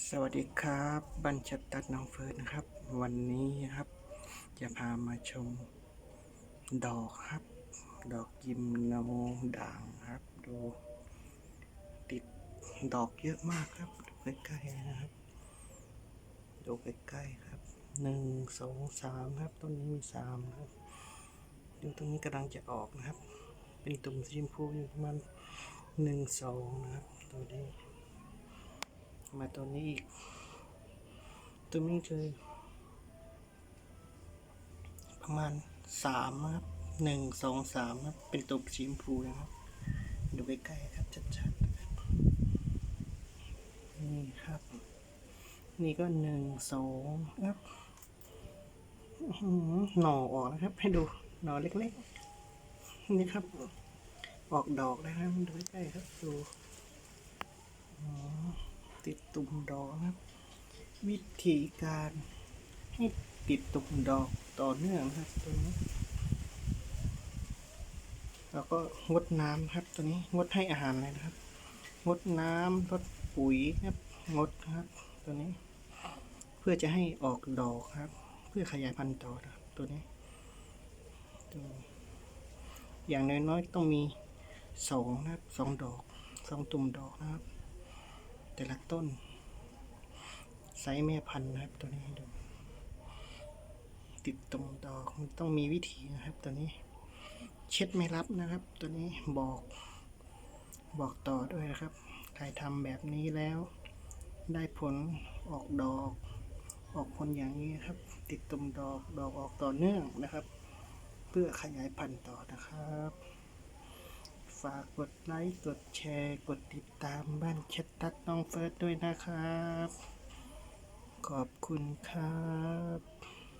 สวัสดีครับบัญชัดตัดน้องเฟิร์นครับ วันนี้ครับ จะพามาชมดอกครับ ดอกยิมโนด่างครับ ดู ติดดอกเยอะมากครับดูใกล้ๆนะครับดูใกล้ๆครับหนึ่งสองสามครับ ต้นนี้มีสามครับดูตรงนี้กำลังจะออกนะครับ เป็นตุ่มสีชมพูอยู่ประมาณหนึ่งสองนะครับ ตัวนี้ มาตัวนี้อีก ตัวนี้คือประมาณสามครับหนึ่งสองสามครับ เป็นตัวสีชมพูนะครับ ดูใกล้ๆครับ ชัดๆนี่ครับ นี่ก็หนึ่งสองครับหือหน่อออกนะครับ ให้ดูหน่อเล็กๆ นี่ครับ ออกดอกนะครับดูใกล้ๆครับดู ติดตุ่มดอกครับ วิธีการให้ติดตุ่มดอกต่อเนื่องครับตัวนี้ แล้วก็งดน้ำครับตัวนี้งดให้อาหารเลยนะครับ งดน้ำลดปุ๋ยครับงดครับ ตัวนี้ เพื่อจะให้ออกดอกครับ เพื่อขยายพันธุ์ต่อครับตัวนี้ตัวอย่างน้อยๆต้องมีสองนะครับสองดอกสองตุ่มดอกนะครับ แต่ละต้น ไซส์แม่พันธุ์นะครับตัวนี้ให้ดูติดตรงดอกมันต้องมีวิธีนะครับ ตัวนี้ เช็ดไม่รับนะครับ ตัวนี้บอกบอกต่อด้วยนะครับ ใครทำแบบนี้แล้ว ได้ผลออกดอก ออกผลอย่างนี้ครับ ติดตุ่มดอกดอกออกต่อเนื่องนะครับ เพื่อขยายพันธุ์ต่อนะครับ ฝากกดไลค์กดแชร์กดติดตามบ้านแชทตัดน้องเฟิร์สด้วยนะครับ ขอบคุณครับ